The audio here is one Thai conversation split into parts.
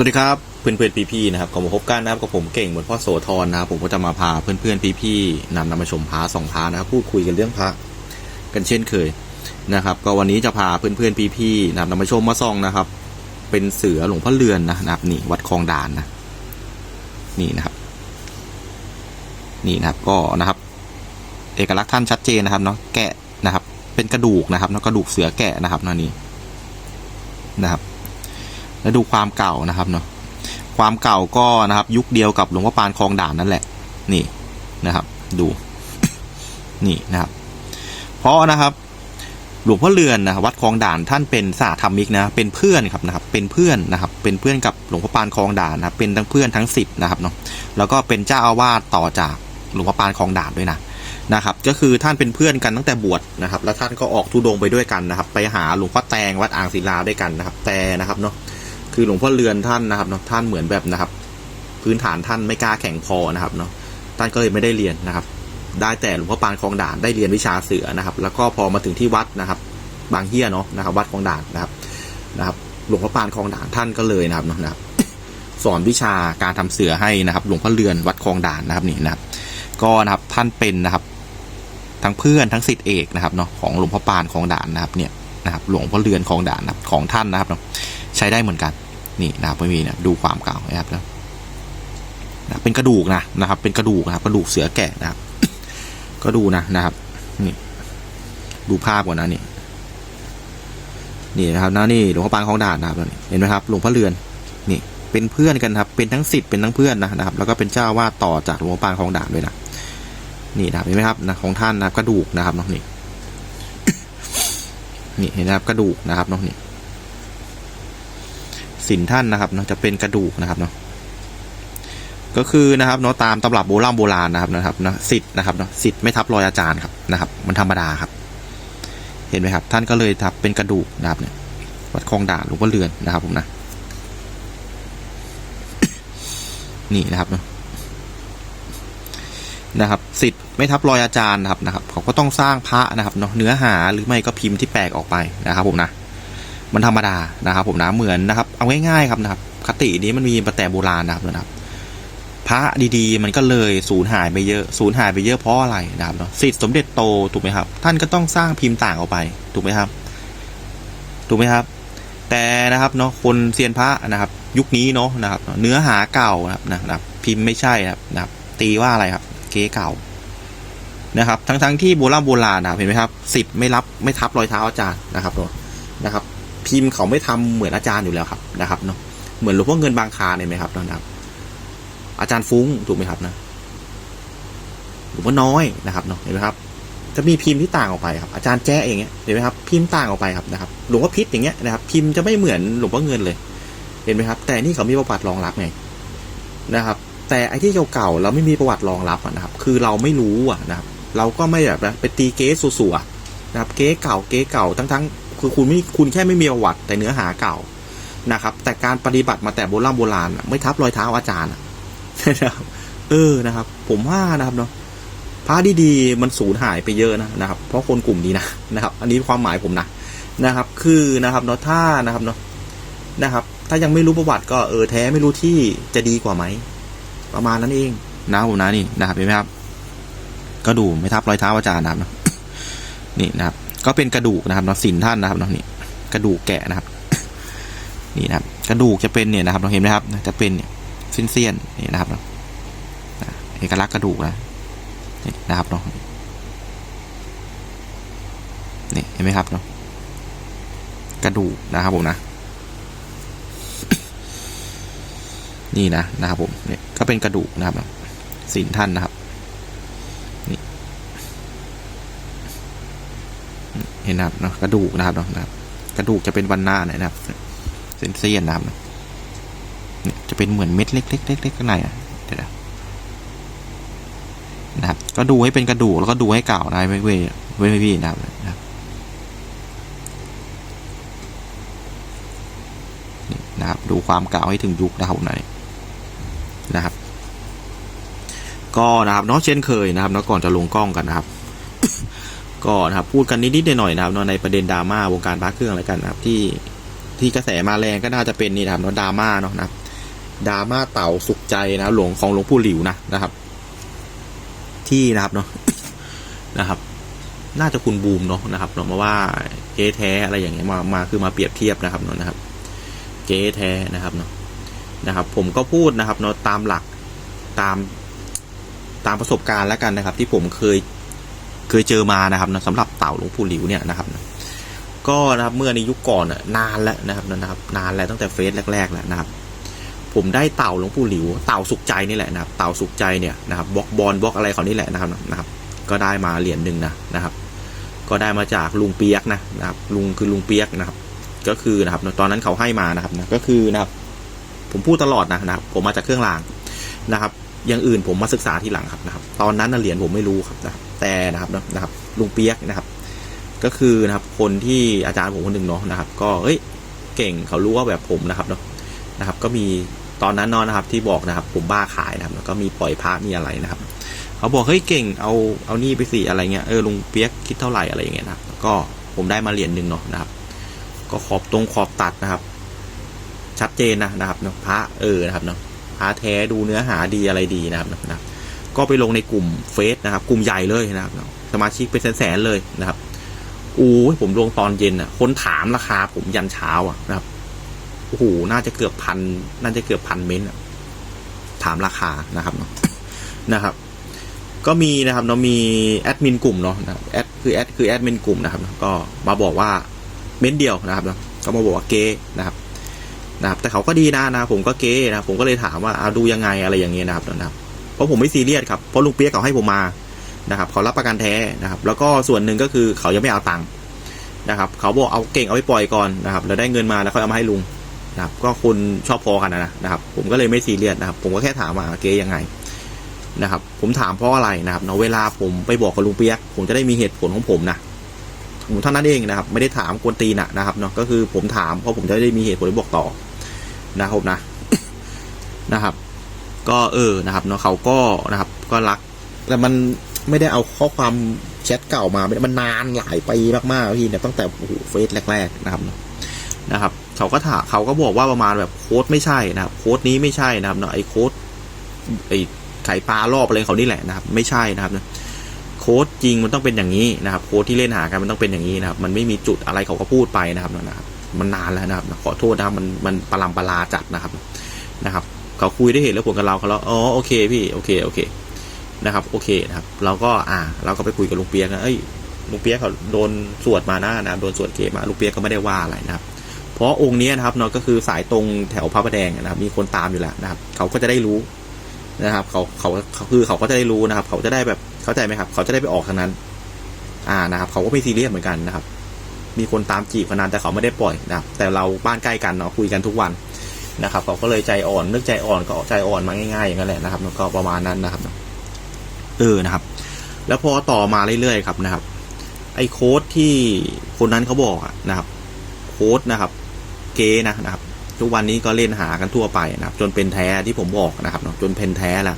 สวัสดีครับเพื่อนเพื่อนๆพี่ๆนะครับก็มาพบกันนะครับกับผมเก่งเหมือนพ่อโสธรนะครับผมก็จะมาพาเพื่อนเพื่อนๆพี่ๆนำนำมาชมพระสองพระนะครับพูดคุยกันเรื่องพระกันเช่นเคยนะครับ ก็วันนี้จะพาเพื่อนเพื่อนๆพี่ๆนำนำมาชมมาส่องนะครับ เป็นเสือหลวงพ่อเรือนนะนะครับนี่วัดคลองด่านนะนี่นะครับ นี่นะครับก็นะครับ เอกลักษณ์ท่านชัดเจนนะครับเนาะแกะนะครับ เป็นกระดูกนะครับเนาะกระดูกเสือแกะนะครับนี่นะครับ แล้วดูความเก่านะครับเนาะความเก่าก็นะครับ ยุคเดียวกับหลวงพ่อปานคลองด่านนั่นแหละ นี่นะครับ ดู นี่นะครับ เพราะนะครับ หลวงพ่อเรือนนะวัดคลองด่านท่านเป็นสาธรรมิกนะ เป็นเพื่อนครับนะครับ เป็นเพื่อนนะครับ เป็นเพื่อนกับหลวงพ่อปานคลองด่านนะเป็นทั้งเพื่อนทั้งสิทธ์นะครับเนาะแล้วก็เป็นเจ้าอาวาสต่อจากหลวงพ่อปานคลองด่านด้วยนะนะครับก็คือท่านเป็นเพื่อนกันตั้งแต่บวชนะครับ แล้วท่านก็ออกทุดงไปด้วยกันนะครับ ไปหาหลวงพ่อแตงวัดอ่างศิลาด้วยกันนะครับ แต่นะครับเนาะ คือหลวงพ่อเรือนท่านนะครับเนาะท่านเหมือนแบบนะครับ พื้นฐานท่านไม่กล้าแข่งพอนะครับเนาะท่านก็เลยไม่ได้เรียนนะครับ ได้แต่หลวงพ่อปานคลองด่านได้เรียนวิชาเสือนะครับ แล้วก็พอมาถึงที่วัดนะครับ บางเฮียเนาะนะครับ วัดคลองด่านนะครับนะครับ หลวงพ่อปานคลองด่านท่านก็เลยนะครับเนาะนะครับสอนวิชาการทำเสือให้นะครับ หลวงพ่อเรือนวัดคลองด่านนะครับนี่นะครับ ก็นะครับท่านเป็นนะครับ ทั้งเพื่อนทั้งสิทธิเอกนะครับเนาะของหลวงพ่อปานคลองด่านนะครับเนี่ยนะครับ หลวงพ่อเรือนคลองด่านนะครับของท่านนะครับเนาะใช้ได้เหมือนกัน นี่นะครับไม่มีนะดูความเก่านะครับนะนะเป็นกระดูกนะนะครับ เป็นกระดูกนะครับกระดูกเสือแกะนะครับ ก็ดูนะนะครับนี่ดูภาพก่อนนะนี่นี่นะครับนะนี่หลวงพ่อปานของด่านนะครับเห็นไหมครับหลวงพ่อเรือนนี่เป็นเพื่อนกันครับเป็นทั้งสิทธิ์เป็นทั้งเพื่อนนะนะครับ แล้วก็เป็นเจ้าวาดต่อจากหลวงพ่อปานของด่านด้วยนะนี่นะครับเห็นไหมครับนะของท่านนะครับกระดูกนะครับเนาะนี่นี่เห็นนะครับกระดูกนะครับเนาะนี่ สินท่านนะครับเนาะจะเป็นกระดูกนะครับเนาะก็คือนะครับเนาะตามตำรับโบราณโบราณนะครับนะครับนะสิทธ์นะครับเนาะสิทธ์ไม่ทับรอยอาจารย์ครับนะครับ มันธรรมดาครับ เห็นไหมครับ ท่านก็เลยทับเป็นกระดูกนะครับเนี่ยวัดคลองด่านหลวงพ่อเรือนนะครับผมนะนี่นะครับเนาะนะครับสิทธิ์ไม่ทับรอยอาจารย์นะครับนะครับเขาก็ต้องสร้างพระนะครับเนาะเนื้อหาหรือไม่ก็พิมพ์ที่แปลกออกไปนะครับผมนะ มันธรรมดานะครับ ผมนะเหมือนนะครับ เอาง่ายๆครับนะครับ คตินี้มันมีมาแต่โบราณนะครับนะครับพระดีๆ มันก็เลยสูญหายไปเยอะสูญหายไปเยอะเพราะอะไรนะครับเนาะสิทธิสมเด็จโตถูกไหมครับ ท่านก็ต้องสร้างพิมพ์ต่างออกไป ถูกไหมครับ ถูกไหมครับ แต่นะครับเนาะคนเซียนพระนะครับ ยุคนี้เนาะนะครับ เนื้อหาเก่านะครับนะครับ พิมพ์ไม่ใช่นะครับนะครับ ตีว่าอะไรครับ เก๊เก่านะครับ ทั้งๆที่โบราณโบราณนะเห็นไหมครับสิทธิ์ไม่รับไม่ทับรอยเท้าอาจารย์นะครับเนาะนะครับ พิมพ์เขาไม่ทำเหมือนอาจารย์อยู่แล้วครับนะครับเนาะเหมือนหลวงพ่อเงินบางคาเนี่ยไหมครับนะครับ อาจารย์ฟุ้งถูกไหมครับนะหลวงพ่อน้อยนะครับเนาะเห็นไหมครับ จะมีพิมพ์ที่ต่างออกไปครับอาจารย์แจ้เองเงี้ยเห็นไหมครับพิมพ์ต่างออกไปครับนะครับหลวงพ่อพิษอย่างเงี้ยนะครับ พิมพ์จะไม่เหมือนหลวงพ่อเงินเลย เห็นไหมครับ แต่นี่เขามีประวัติรองรับไงนะครับ แต่ไอ้ที่เก่าๆเราไม่มีประวัติรองรับนะครับ คือเราไม่รู้อะนะครับ เราก็ไม่แบบไปตีเก๊สัวๆนะครับ เก๊เก่าเก๊เก่าทั้งๆ คือคุณไม่คุณแค่ไม่มีประวัติแต่เนื้อหาเก่านะครับ แต่การปฏิบัติมาแต่โบราณโบราณไม่ทับรอยเท้าอาจารย์นะครับเออนะครับ ผมว่านะครับเนาะพระดีๆมันสูญหายไปเยอะนะนะครับ เพราะคนกลุ่มนี้นะนะครับ อันนี้ความหมายผมนะนะครับ คือนะครับเนาะถ้านะครับเนาะนะครับ ถ้ายังไม่รู้ประวัติก็เออแท้ไม่รู้ที่จะดีกว่าไหมประมาณนั้นเองนะผมนะนี่นะครับเห็นไหมครับ ก็ดูไม่ทับรอยเท้าอาจารย์นะครับเนาะนี่นะครับ ก็เป็นกระดูกนะครับเนาะสินท่านนะครับเนาะนี่กระดูกแกะนะครับ นี่นะครับ กระดูกจะเป็นเนี่ยนะครับเราเห็นไหมครับ จะเป็นเนี่ยเสี้ยนๆนี่นะครับเนาะเอกลักษณ์กระดูกนะนี่นะครับเนาะนี่เห็นไหมครับเนาะกระดูกนะครับผมนะ นี่นะนะครับผมเนี่ยก็เป็นกระดูกนะครับสินท่านนะครับ เห็นนะครับเนาะกระดูกนะครับเนาะนะครับกระดูกจะเป็นวันหน้าเนี่ยนะครับ เส้นเสี้ยนนะครับเนี่ยจะเป็นเหมือนเม็ดเล็กๆเล็กๆข้างในอะเดี๋ยวนะครับ ก็ดูให้เป็นกระดูกแล้วก็ดูให้เก่าได้ไม่เว้ยเว้ยไม่พี่นะครับนะครับ ดูความเก่าให้ถึงยุคนะครับไหนนะครับ ก็นะครับเนาะเช่นเคยนะครับเนาะก่อนจะลงกล้องกันนะครับ ก็นะครับพูดกันนิดๆหน่อยๆนะครับเนาะในประเด็นดราม่าวงการพระเครื่องอะไรกันนะครับที่ที่กระแสมาแรงก็น่าจะเป็นนี่นะครับเนาะดราม่าเนาะนะครับดราม่าเต่าสุขใจนะหลวงของหลวงปู่หลิวนะนะครับ ที่นะครับเนาะนะครับ น่าจะคุณบูมเนาะนะครับเนาะมาว่าเก๊แท้อะไรอย่างเงี้ยมามาคือมาเปรียบเทียบนะครับเนาะนะครับ เก๊แท้นะครับเนาะนะครับ ผมก็พูดนะครับเนาะตามหลักตามตามประสบการณ์แล้วกันนะครับ ที่ผมเคย เคยเจอมานะครับนะสำหรับเต่าหลวงปู่หลิวเนี่ยนะครับนะก็นะครับเมื่อในยุคก่อนนานแล้วนะครับนะครับ นานแล้วตั้งแต่เฟซแรกๆแล้วนะครับ ผมได้เต่าหลวงปู่หลิว เต่าสุขใจนี่แหละนะครับ เต่าสุขใจเนี่ยนะครับบล็อกบอลบล็อกอะไรเขานี่แหละนะครับนะครับ ก็ได้มาเหรียญหนึ่งนะนะครับ ก็ได้มาจากลุงเปียกนะนะครับ ลุงคือลุงเปียกนะครับ ก็คือนะครับ ตอนนั้นเขาให้มานะครับนะก็คือนะครับ ผมพูดตลอดนะนะครับ ผมมาจากเครื่องรางนะครับ อย่างอื่นผมมาศึกษาทีหลังครับนะครับ ตอนนั้นเหรียญผมไม่รู้ครับนะครับ แต่นะครับนะครับลุงเปียกนะครับ ก็คือนะครับคนที่อาจารย์ผมคนหนึ่งเนาะนะครับ ก็เอ้ยเก่งเขารู้ว่าแบบผมนะครับเนาะนะครับ ก็มีตอนนั้นนาะนะครับที่บอกนะครับ ผมบ้าขายนะครับแล้วก็มีปล่อยพระมีอะไรนะครับ เขาบอกเฮ้ยเก่งเอาเอานี่ไปสิอะไรเงี้ยเออลุงเปียกคิดเท่าไหร่อะไรอย่างเงี้ยนะครับก็ผมได้มาเหรียญหนึ่งเนาะนะครับ ก็ขอบตรงขอบตัดนะครับ ชัดเจนนะนะครับเนาะพระเออนะครับเนาะพระแท้ดูเนื้อหาดีอะไรดีนะครับนะครับ ก็ไปลงในกลุ่มเฟซนะครับ กลุ่มใหญ่เลยนะครับ สมาชิกเป็นแสนๆเลยนะครับอู้ผมลงตอนเย็นอะ คนถามราคาผมยันเช้าอะนะครับโอ้โหน่าจะเกือบพันน่าจะเกือบพันเม้นต์ถามราคานะครับเนาะนะครับ ก็มีนะครับเนาะมีแอดมินกลุ่มเนาะแอดคือแอดคือแอดมินกลุ่มนะครับก็มาบอกว่าเม้นเดียวนะครับเนาะก็มาบอกว่าเก๊นะครับนะครับ แต่เขาก็ดีนะนะผมก็เก๊นะผมก็เลยถามว่าเอาดูยังไงอะไรอย่างเงี้ยนะครับนะครับ เพราะผมไม่ซีเรียสครับเพราะลุงเปียกเขาให้ผมมานะครับเขารับประกันแท้นะครับ แล้วก็ส่วนหนึ่งก็คือเขายังไม่เอาตังค์นะครับเขาบอกเอาเก่งเอาไปปล่อยก่อนนะครับแล้วได้เงินมาแล้วค่อยเอามาให้ลุงนะครับ ก็คนชอบพอกันนะนะครับ ผมก็เลยไม่ซีเรียสนะครับ ผมก็แค่ถามว่าเก๊ยังไงนะครับ ผมถามเพราะอะไรนะครับเนาะเวลาผมไปบอกกับลุงเปียก ผมจะได้มีเหตุผลของผมนะผมเท่านั้นเองนะครับ ไม่ได้ถามกวนตีนนะนะครับเนาะก็คือผมถามเพราะผมจะได้มีเหตุผลไปบอกต่อนะครับนะนะครับ ก็เออนะครับเนาะเขาก็นะครับก็รัก แต่มันไม่ได้เอาข้อความแชทเก่ามาไม่ได้มันนานหลายปีมากๆพี่เนี่ยตั้งแต่โอ้โหเฟซแรก ๆ นะครับนะครับเขาก็ถามเขาก็บอกว่าประมาณแบบโค้ดไม่ใช่นะครับ โค้ดนี้ไม่ใช่นะครับเนาะไอ้โค้ดไอ้ไข่ปลารอบอะไรเขานี่แหละนะครับ ไม่ใช่นะครับนะโค้ดจริงมันต้องเป็นอย่างนี้นะครับ โค้ดที่เล่นหากันมันต้องเป็นอย่างนี้นะครับ มันไม่มีจุดอะไรเขาก็พูดไปนะครับนะครับ มันนานแล้วนะครับ ขอโทษนะครับมันมันปลำปลาจัดนะครับนะครับ เขาคุยได้เห็นแล้วผลกับเราเขาแล้วอ๋อโอเคพี่โอเคโอเคนะครับโอเคนะครับ เราก็อ่า เราก็ไปคุยกับลุงเปียกนะเอ้ยลุงเปียกเขาโดนสวดมาหน้านะโดนสวดเกมาลุงเปียกก็ไม่ได้ว่าอะไรนะครับ เพราะองค์นี้นะครับเนาะก็คือสายตรงแถวพระประแดงนะครับ มีคนตามอยู่แล้วนะครับ เขาก็จะได้รู้นะครับ เขาเขาเขาคือเขาก็จะได้รู้นะครับ เขาจะได้แบบเข้าใจไหมครับ เขาจะได้ไปออกทางนั้น อ่านะครับ เขาก็ไม่ซีเรียสเหมือนกันนะครับ มีคนตามจีบขนาดแต่เขาไม่ได้ปล่อยนะครับ แต่เราบ้านใกล้กันเนาะคุยกันทุกวัน นะครับเขาก็เลยใจอ่อนนึกใจอ่อนก็ใจอ่อนมาง่ายๆอย่างนั้นแหละนะครับแล้วก็ประมาณนั้นนะครับเออนะครับ แล้วพอต่อมาเรื่อยๆครับนะครับ ไอ้โค้ดที่คนนั้นเขาบอกนะครับ โค้ดนะครับ เกนะนะครับ ทุกวันนี้ก็เล่นหากันทั่วไปนะครับ จนเป็นแท้ที่ผมบอกนะครับจนเป็นแท้ล้ว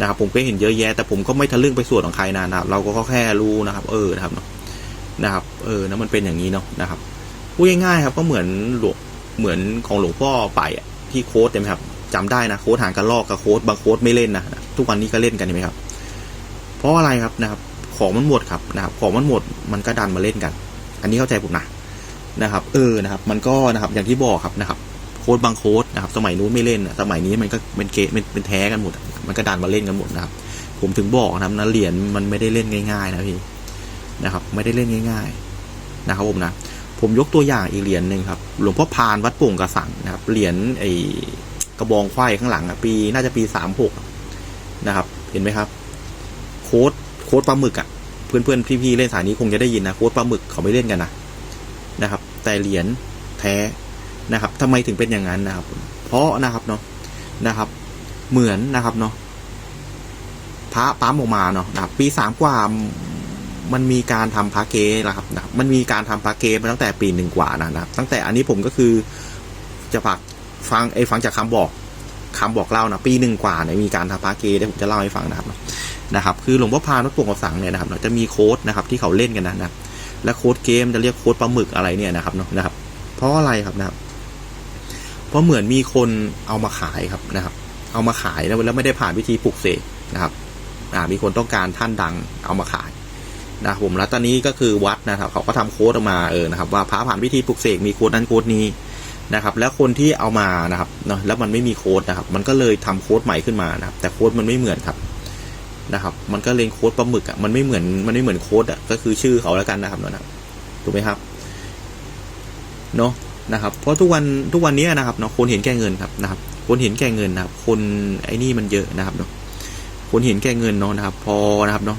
นะครับ ผมก็เห็นเยอะแยะ แต่ผมก็ไม่ทะลึ่งไปส่วดของใครนะนะครับ เราก็แค่รู้นะครับ เออนะครับเนาะนะครับ เออนะมันเป็นอย่างนี้เนาะนะครับพูดง่ายๆครับ ก็เหมือนหลวง เหมือนของหลวงพ่อไปอะที่โค้ดใช่ไหมครับจำได้นะโค้ดหางกันลอกกับโค้ดบางโค้ดไม่เล่นนะทุกวันนี้ก็เล่นกันใช่ไหมครับ เพราะอะไรครับนะครับ ของมันหมดครับนะครับ ของมันหมดมันก็ดันมาเล่นกัน อันนี้เข้าใจผมนะนะครับ เออนะครับ มันก็นะครับอย่างที่บอกครับนะครับ โค้ดบางโค้ดนะครับ สมัยนู้นไม่เล่นสมัยนี้มันก็เป็นเกมเป็นเป็นแท้กันหมด มันก็ดันมาเล่นกันหมดนะครับ ผมถึงบอกนะครับนะเหรียญมันไม่ได้เล่นง่าย ๆ นะพี่นะครับ ไม่ได้เล่นง่าย ๆ นะครับผมนะ ผมยกตัวอย่างอีกเหรียญหนึ่งครับ หลวงพ่อพานวัดโป่งกระสังนะครับ เหรียญไอ้กระบองไขว้ข้างหลังอะปีน่าจะปีสามหกนะครับ เห็นไหมครับ โค้ดโค้ดปลาหมึกอะเพื่อนๆพี่ๆเล่นสายนี้คงจะได้ยินนะโค้ดปลาหมึกเขาไม่เล่นกันนะนะครับ แต่เหรียญแท้นะครับทำไมถึงเป็นอย่างนั้นนะครับ เพราะนะครับเนาะนะครับ เหมือนนะครับเนาะพระปั๊มออกมาเนาะนะครับปีสามกว่า มันมีการทำพระเกแล้วครับนะมันมีการทำพระเกมาตั้งแต่ปีหนึ่งกว่านะครับ ตั้งแต่อันนี้ผมก็คือจะฝากฟังไอ้ฟังจากคำบอกคำบอกเล่านะปีหนึ่งกว่าเนี่ยมีการทำพระเกเดี๋ยวผมจะเล่าให้ฟังนะครับนะครับ คือหลวงพ่อพานวัดปวงกระสังเนี่ยนะครับจะมีโค้ดนะครับที่เขาเล่นกันนะนะครับและโค้ดเกมจะเรียกโค้ดปลาหมึกอะไรเนี่ยนะครับเนาะนะครับ เพราะอะไรครับนะครับ เพราะเหมือนมีคนเอามาขายครับนะครับ เอามาขายแล้วแล้วไม่ได้ผ่านวิธีปลุกเสกนะครับ อ่ามีคนต้องการท่านดังเอามาขาย นะครับผมแล้วตอนนี้ก็คือวัดนะครับ เขาก็ทำโค้ดออกมาเออนะครับ ว่าพระผ่านวิธีปลุกเสกมีโค้ดนั้นโค้ดนี้นะครับ แล้วคนที่เอามานะครับเนาะแล้วมันไม่มีโค้ดนะครับ มันก็เลยทำโค้ดใหม่ขึ้นมานะครับ แต่โค้ดมันไม่เหมือนครับนะครับ มันก็เลยโค้ดปลาหมึกอะมันไม่เหมือนมันไม่เหมือนโค้ดอะก็คือชื่อเขาแล้วกันนะครับเนาะถูกไหมครับเนาะนะครับ เพราะทุกวันทุกวันนี้นะครับเนาะคนเห็นแก่เงินครับนะครับ คนเห็นแก่เงินนะครับ คนไอ้นี่มันเยอะนะครับเนาะคนเห็นแก่เงินเนาะนะครับ พอนะครับเนาะ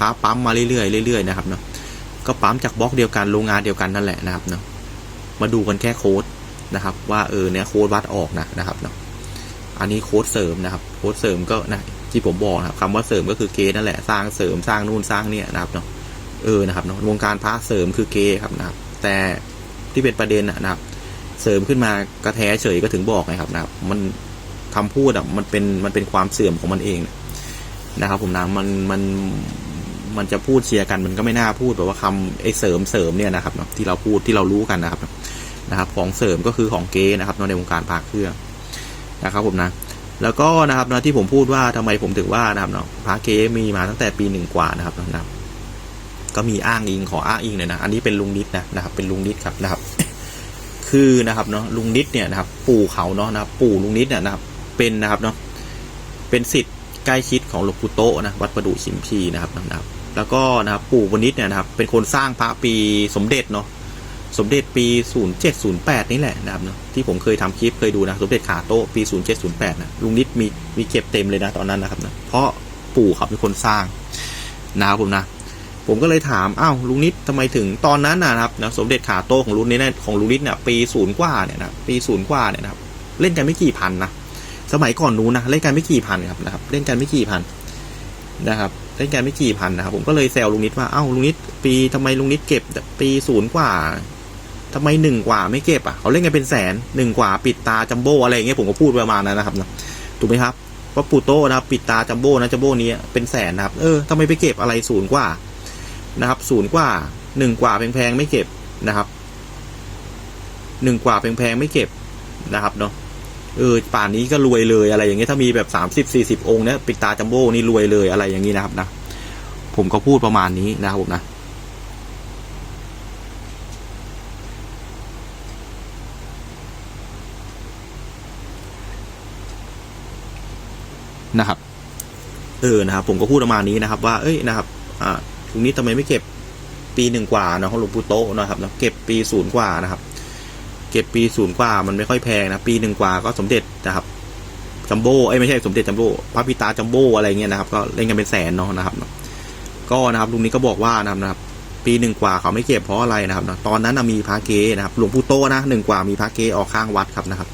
ปั๊มปั๊มมาเรื่อยๆเรื่อยๆนะครับเนาะก็ปั๊มจากบล็อกเดียวกันโรงงานเดียวกันนั่นแหละนะครับเนาะมาดูกันแค่โค้ดนะครับว่าเออเนี่ยโค้ดวัดออกนะนะครับเนาะอันนี้โค้ดเสริมนะครับโค้ดเสริมก็นะที่ผมบอกนะครับคำว่าเสริมก็คือเกย์นั่นแหละสร้างเสริมสร้างนู่นสร้างเนี่ยนะครับเนาะเออนะครับเนาะวงการพระเสริมคือเกย์ครับนะครับ แต่ที่เป็นประเด็นนะครับ เสริมขึ้นมากระแทเฉยก็ถึงบอกไงครับนะครับ มันคำพูดอะมันเป็นมันเป็นความเสื่อมของมันเองนะครับ ผมนะมันมัน มันจะพูดเชียร์กันมันก็ไม่น่าพูดแบบว่าคำไอ้เสริมเสริมเนี่ยนะครับที่เราพูดที่เรารู้กันนะครับนะครับ ของเสริมก็คือของเกย์นะครับในวงการพาเครื่องนะครับผมนะแล้วก็นะครับนะที่ผมพูดว่าทำไมผมถึงว่านะครับเนาะพาเกย์มีมาตั้งแต่ปีหนึ่งกว่านะครับนะครับ ก็มีอ้างอิงขออ้างอิงเลยนะอันนี้เป็นลุงนิดนะนะครับ เป็นลุงนิดครับนะครับ คือนะครับเนาะลุงนิดเนี่ยนะครับ ปู่เขาเนาะนะครับ ปู่ลุงนิดเนี่ยนะครับ เป็นนะครับเนาะเป็นสิทธิ์ใกล้ชิดของหลวงปู่โตะนะวัดประดู่ชิมพีนะครับนะครับ แล้วก็นะครับปู่วนิดเนี่ยนะครับเป็นคนสร้างพระปีสมเด็จเนาะสมเด็จปี 0708 นี่แหละนะครับเนาะที่ผมเคยทำคลิปเคยดูนะสมเด็จขาโต๊ะปี 0708 นะลุงนิดมีมีเก็บเต็มเลยนะตอนนั้นนะครับนะเพราะปู่เขาเป็นคนสร้างนะครับผมนะผมก็เลยถามอ้าวลุงนิดทำไมถึงตอนนั้นนะครับนะสมเด็จขาโตของลุงนิดเนี่ยของลุงนิดเนี่ยปีศูนย์กว่าเนี่ยนะปีศูนย์กว่าเนี่ยนะครับเล่นกันไม่กี่พันนะสมัยก่อนนู้นนะเล่นกันไม่กี่พันครับนะครับ เล่นกันไม่กี่พันนะครับ เล่นกันไม่กี่พันนะครับผมก็เลยแซวลุงนิดว่าเอ้าลุงนิดปีทำไมลุงนิดเก็บปีศูนย์กว่าทำไมหนึ่งกว่าไม่เก็บอะเขาเล่นกันเป็นแสนหนึ่งกว่าปิดตาจัมโบ้อะไรอย่างเงี้ยผมก็พูดประมาณนั้นนะครับนะถูกไหมครับว่าปูโต้นะครับปิดตาจัมโบ้นะจัมโบ้นี้เป็นแสนนะครับเออทำไมไปเก็บอะไรศูนย์กว่านะครับศูนย์กว่าหนึ่งกว่าแพงๆไม่เก็บนะครับหนึ่งกว่าแพงๆไม่เก็บนะครับเนาะ เออป่านนี้ก็รวยเลยอะไรอย่างเงี้ยถ้ามีแบบสามสิบสี่สิบองค์เนี้ยปิดตาจัมโบ้นี่รวยเลยอะไรอย่างงี้นะครับนะผมก็พูดประมาณนี้นะครับผมนะนะครับ เออ นะครับ ผมก็พูดประมาณนี้นะครับ ว่า เอ้ย นะครับ อ่าตรงนี้ทำไมไม่เก็บปีหนึ่งกว่านาะของหลวงปู่โตนะครับนะเก็บปีศูนย์กว่านะครับ เก็บปีศูนย์กว่ามันไม่ค่อยแพงนะ ปีหนึ่งกว่าก็สมเด็จนะครับจัมโบ้ไอ้ไม่ใช่สมเด็จจัมโบ้พระพิตาจัมโบ้อะไรเงี้ยนะครับ ก็เล่นกันเป็นแสนเนาะนะครับ ก็นะครับลุงนี้ก็บอกว่านะครับนะครับ ปีหนึ่งกว่าเขาไม่เก็บเพราะอะไรนะครับตอนนั้นมีพระเกนะครับหลวงปู่โตนะหนึ่งกว่ามีพระเกออกข้างวัดครับนะครับ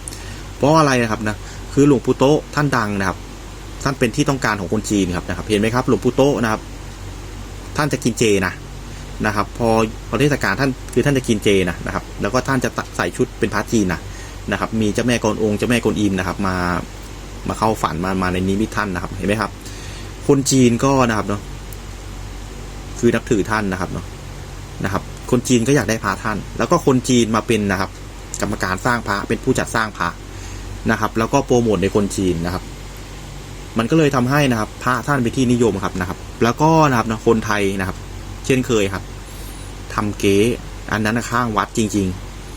เพราะอะไรนะครับนะคือหลวงปู่โตท่านดังนะครับ ท่านเป็นที่ต้องการของคนจีนครับนะครับ เห็นไหมครับ หลวงปู่โตนะครับ ท่านจะกินเจนะ นะครับ พอพอเทศกาลท่านคือท่านจะกินเจนะนะครับ แล้วก็ท่านจะใส่ชุดเป็นพระจีนนะนะครับ มีเจ้าแม่กวนองค์เจ้าแม่กวนอิมนะครับ มามาเข้าฝันมามาในนิมิตท่านนะครับ เห็นไหมครับ คนจีนก็นะครับเนาะคือนับถือท่านนะครับเนาะนะครับ คนจีนก็อยากได้พระท่าน แล้วก็คนจีนมาเป็นนะครับ กรรมการสร้างพระเป็นผู้จัดสร้างพระนะครับ แล้วก็โปรโมทในคนจีนนะครับ มันก็เลยทำให้นะครับ พระท่านเป็นที่นิยมครับนะครับ แล้วก็นะครับนะคนไทยนะครับ เช่นเคยครับ ทำเก๊อันนั้นข้างวัดจริง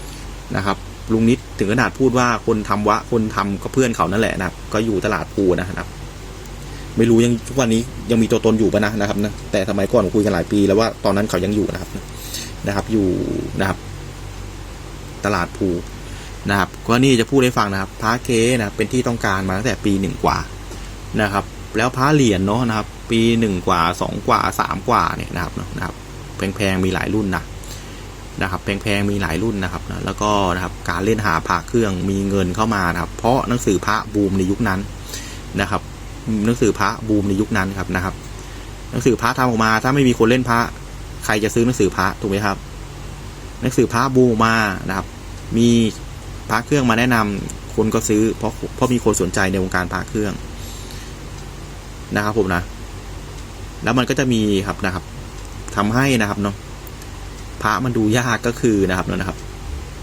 ๆนะครับ ลุงนิดถึงขนาดพูดว่าคนทำวะคนทำก็เพื่อนเขานั่นแหละนะครับ ก็อยู่ตลาดภูนะครับ ไม่รู้ยังทุกวันนี้ยังมีตัวตนอยู่ปะนะนะครับนะแต่สมัยก่อนผมคุยกันหลายปีแล้วว่าตอนนั้นเขายังอยู่นะครับนะครับ อยู่นะครับ ตลาดภูนะครับ ก็นี่จะพูดให้ฟังนะครับพระเกนะเป็นที่ต้องการมาตั้งแต่ปีหนึ่งกว่านะครับ แล้วพระเหรียญเนาะนะครับ ปีหนึ่งกว่าสองกว่าสามกว่าเนี่ยนะครับนะครับ แพงๆมีหลายรุ่นนะนะครับแพงๆมีหลายรุ่นนะครับนะแล้วก็นะครับการเล่นหาพระเครื่องมีเงินเข้ามานะครับ เพราะหนังสือพระบูมในยุคนั้นนะครับ หนังสือพระบูมในยุคนั้นครับนะครับ หนังสือพระทำออกมา ถ้าไม่มีคนเล่นพระ ใครจะซื้อหนังสือพระถูกไหมครับ หนังสือพระบูมมานะครับ มีพระเครื่องมาแนะนำคนก็ซื้อ เพราะเพราะมีคนสนใจในวงการพระเครื่องนะครับผมนะ แล้วมันก็จะมีครับนะครับ ทำให้นะครับเนาะพระมันดูยากก็คือนะครับเนาะนะครับ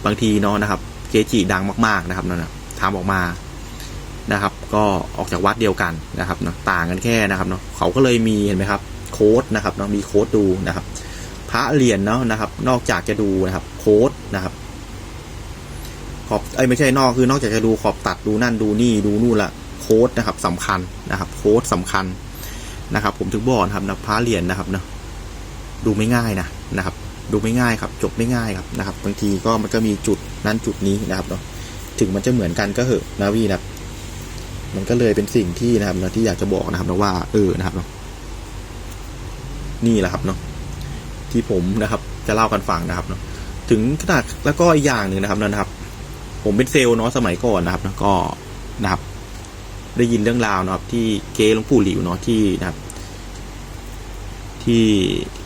บางทีเนาะนะครับ เกจิดังมากๆนะครับนั่นนะทำออกมานะครับ ก็ออกจากวัดเดียวกันนะครับเนาะต่างกันแค่นะครับเนาะเขาก็เลยมีเห็นไหมครับ โค้ดนะครับเนาะมีโค้ดดูนะครับ พระเหรียญเนาะนะครับ นอกจากจะดูนะครับ โค้ดนะครับ ขอบไอ้ไม่ใช่นอกคือนอกจากจะดูขอบตัดดูนั่นดูนี่ดูนู่นละโค้ดนะครับสำคัญนะครับ โค้ดสำคัญนะครับ ผมถึงบอกนะครับนะพระเหรียญนะครับเนาะ ดูไม่ง่ายนะนะครับ ดูไม่ง่ายครับ จบไม่ง่ายครับนะครับ บางทีก็มันก็มีจุดนั้นจุดนี้นะครับเนาะถึงมันจะเหมือนกันก็เหอะนะพี่นะมันก็เลยเป็นสิ่งที่นะครับนะที่อยากจะบอกนะครับนะว่าเออนะครับเนาะนี่แหละครับเนาะที่ผมนะครับจะเล่ากันฟังนะครับเนาะถึงขนาดแล้วก็อีกอย่างหนึ่งนะครับนะครับ ผมเป็นเซลล์เนาะสมัยก่อนนะครับแล้วก็นะครับ ได้ยินเรื่องราวนะครับ ที่เกหลวงปู่หลิวเนาะที่นะครับ ที่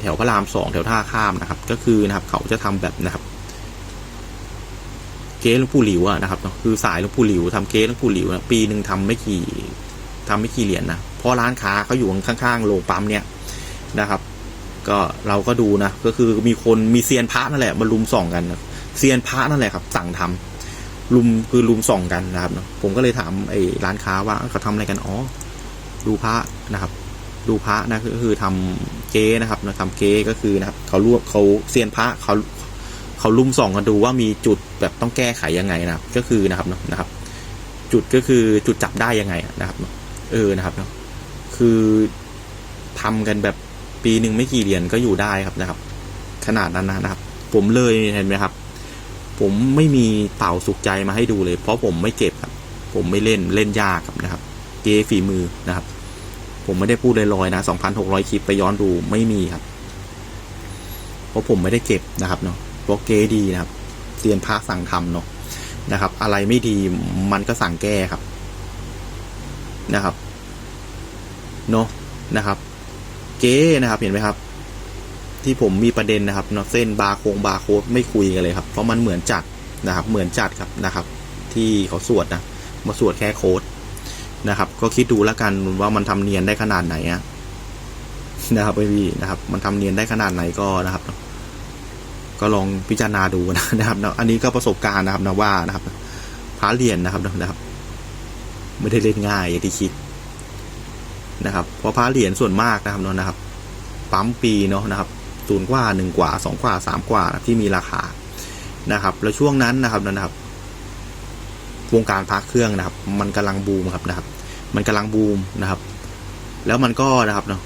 แถวพระรามสองแถวท่าข้ามนะครับ ก็คือนะครับเขาจะทำแบบนะครับเก๊ลวงปู่หลิวอะนะครับคือสายลวงปู่หลิวทำเก๊ลวงปู่หลิวนะปีหนึ่งทำไม่กี่ทำไม่กี่เหรียญนะเพราะร้านค้าเขาอยู่ข้างๆโรงปั๊มเนี่ยนะครับ ก็เราก็ดูนะก็คือมีคนมีเซียนพระนั่นแหละมาลุมส่องกันนะเซียนพระนั่นแหละครับ สั่งทำลุมคือลุมส่องกันนะครับนะผมก็เลยถามไอ้ร้านค้าว่าเขาทำอะไรกันอ๋อดูพระนะครับ ดูพระนะก็คือทำ เก๊นะครับนะทำเก๊ก็คือนะครับเขารวบเขาเซียนพระเขาเขาลุมส่องกันดูว่ามีจุดแบบต้องแก้ไขยังไงนะครับ ก็คือนะครับเนาะนะครับ จุดก็คือจุดจับได้ยังไงนะครับเนาะเออนะครับเนาะคือทำกันแบบปีหนึ่งไม่กี่เหรียญก็อยู่ได้ครับนะครับ ขนาดนั้นนะครับ ผมเลยเห็นไหมครับ ผมไม่มีเต่าสุขใจมาให้ดูเลย เพราะผมไม่เจ็บครับ ผมไม่เล่นเล่นยากครับนะครับ เกฝีมือนะครับ ผมไม่ได้พูดลอยๆนะ 2,600 คลิปไปย้อนดูไม่มีครับ เพราะผมไม่ได้เจ็บนะครับเนาะเพราะเกดีนะครับเซียนพระสั่งทำเนาะนะครับ อะไรไม่ดีมันก็สั่งแก้ครับนะครับเนาะนะครับ เก๊นะครับเห็นไหมครับ ที่ผมมีประเด็นนะครับเนาะเส้นบาร์โคงบาร์โค้ดไม่คุยกันเลยครับ เพราะมันเหมือนจัดนะครับ เหมือนจัดครับนะครับ ที่เขาสวดนะมาสวดแค่โค้ด นะครับ ก็คิดดูแล้วกันว่ามันทำเนียนได้ขนาดไหนนะครับพี่นะครับ มันทำเนียนได้ขนาดไหนก็นะครับ ก็ลองพิจารณาดูนะครับนะอันนี้ก็ประสบการณ์นะครับนะว่านะครับพระเรียนนะครับนะครับ ไม่ได้เล่นง่ายอย่างที่คิดนะครับเพราะพระเหรียญส่วนมากนะครับเนาะนะครับ ปั๊มปีเนาะนะครับศูนย์กว่าหนึ่งกว่าสองกว่าสามกว่าที่มีราคานะครับ แล้วช่วงนั้นนะครับนะครับ วงการพระเครื่องนะครับ มันกำลังบูมครับนะครับ มันกำลังบูมนะครับ แล้วมันก็นะครับเนาะ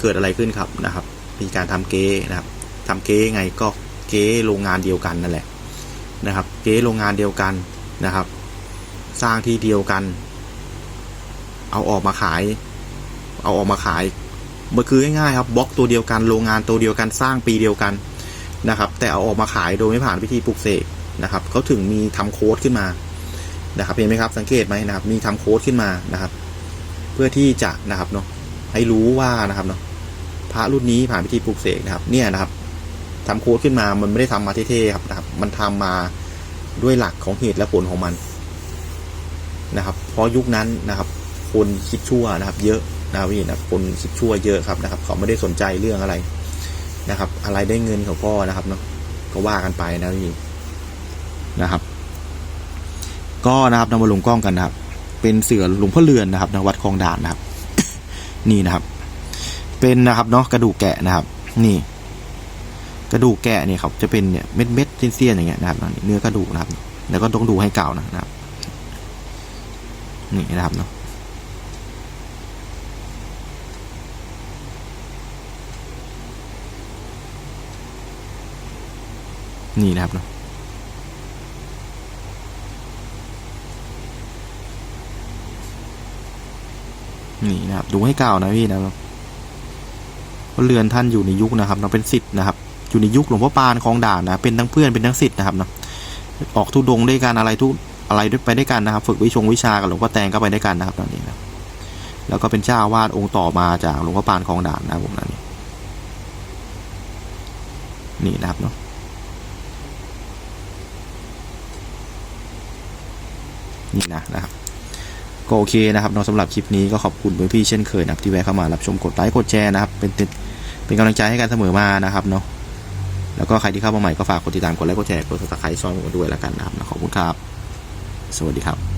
เกิดอะไรขึ้นครับนะครับ มีการทำเก๊นะครับทำเก๊ไงก็เก๊โรงงานเดียวกันนั่นแหละนะครับ เก๊โรงงานเดียวกันนะครับ สร้างที่เดียวกัน เอาออกมาขาย เอาออกมาขายมันคือง่ายๆครับบล็อกตัวเดียวกันโรงงานตัวเดียวกันสร้างปีเดียวกันนะครับ แต่เอาออกมาขายโดยไม่ผ่านพิธีปลุกเสกนะครับเขาถึงมีทำโค้ดขึ้นมา นะครับเห็นไหมครับสังเกตไหมนะครับ มีทำโค้ดขึ้นมานะครับ เพื่อที่จะนะครับเนาะให้รู้ว่านะครับเนาะพระรุ่นนี้ผ่านพิธีปลุกเสกนะครับ เนี่ยนะครับทำโค้ดขึ้นมามันไม่ได้ทำมาเท่ๆครับนะครับ มันทำมาด้วยหลักของเหตุและผลของมันนะครับ เพราะยุคนั้นนะครับ คนคิดชั่วนะครับ เยอะนะพี่นะคนคิดชั่วเยอะครับนะครับ เขาไม่ได้สนใจเรื่องอะไรนะครับ อะไรได้เงินเขาก็นะครับเนาะก็ว่ากันไปนะพี่นะครับ ก็นะครับนำมาลงกล้องกันนะครับ เป็นเสือหลวงพ่อเรือนนะครับในวัดคลองด่านนะครับ นี่นะครับ เป็นนะครับเนาะกระดูกแกะนะครับ นี่ กระดูกแกะเนี่ยครับ จะเป็นเนี่ยเม็ดเม็ดเสี้ยนๆอย่างเงี้ยนะครับเนื้อกระดูกนะครับ แล้วก็ต้องดูให้เก่านะครับ นี่นะครับเนาะนี่นะครับเนาะ นี่นะครับ ดูให้เก่านะพี่นะครับเราเรือนท่านอยู่ในยุคนะครับเนาเป็นสิทธิ์นะครับ อยู่ในยุคหลวงพ่อปานคลองด่านนะ เป็นทั้งเพื่อนเป็นทั้งสิทธิ์นะครับเนาะออกทุดงด้วยกันอะไรทุกอะไรด้วยไปด้วยกันนะครับ ฝึกวิชงวิชากับหลวงพ่อแตงก็ไปด้วยกันนะครับตอนนี้นะแล้วก็เป็นเจ้าวาดองค์ต่อมาจากหลวงพ่อปานคลองด่านนะครับผมนั่นนี่นี่นะครับเนาะนี่นะนะครับ ก็โอเคนะครับเนาะสำหรับคลิปนี้ก็ขอบคุณเพื่อนพี่เช่นเคยนะครับที่แวะเข้ามารับชมกดไลค์กดแชร์นะครับเป็นเป็นเป็นกำลังใจให้กันเสมอมานะครับเนาะแล้วก็ใครที่เข้ามาใหม่ก็ฝากกดติดตามกดไลค์กดแชร์กดซับสไครต์ช่องผมด้วยแล้วกันนะครับขอบคุณครับ สวัสดีครับ